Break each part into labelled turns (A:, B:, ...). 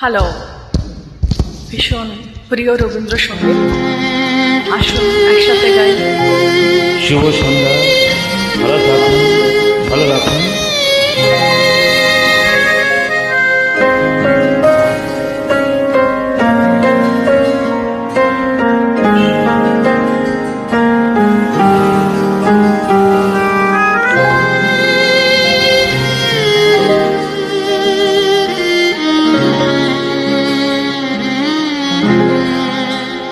A: Hello ভীষণ প্রিয় রবীন্দ্রসঙ্গীত। আসুন একসাথে গাই।
B: শুভ সন্ধ্যা। ভালো থাকুন।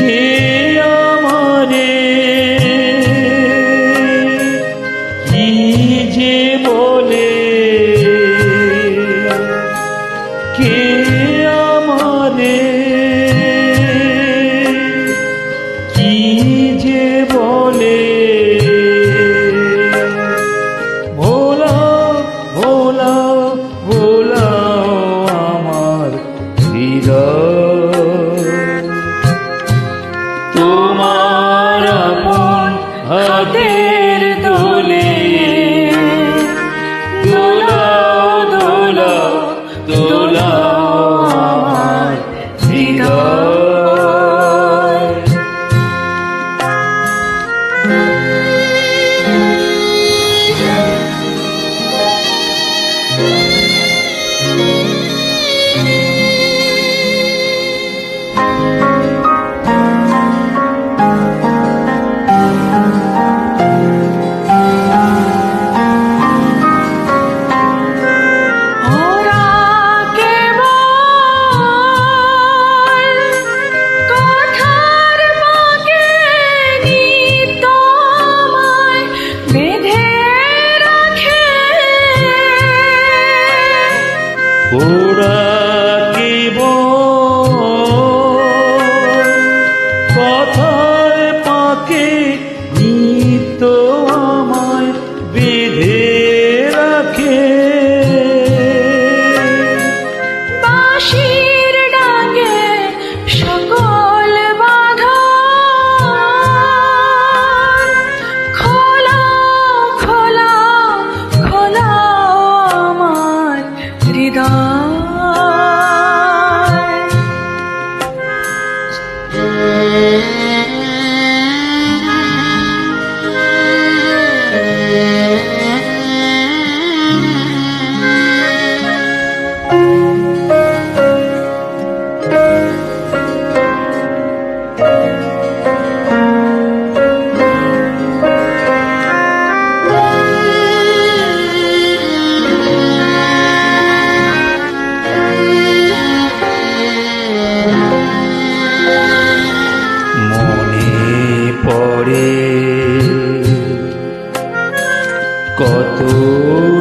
B: কে আমারে। কি যে বলে কে হাতের Por aquí voy.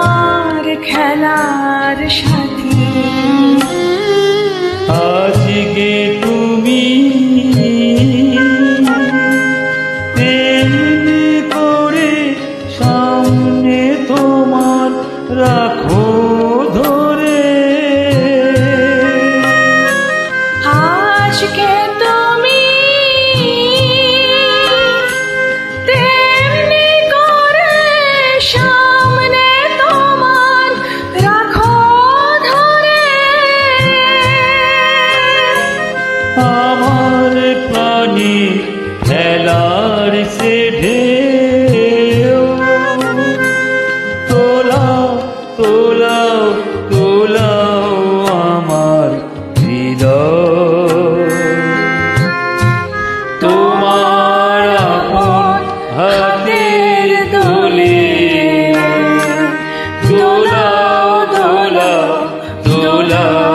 A: তোমার
B: খেলার সাথে। আজকে তুমি করে সামনে তোমার রাখো ধরে। আজকে love.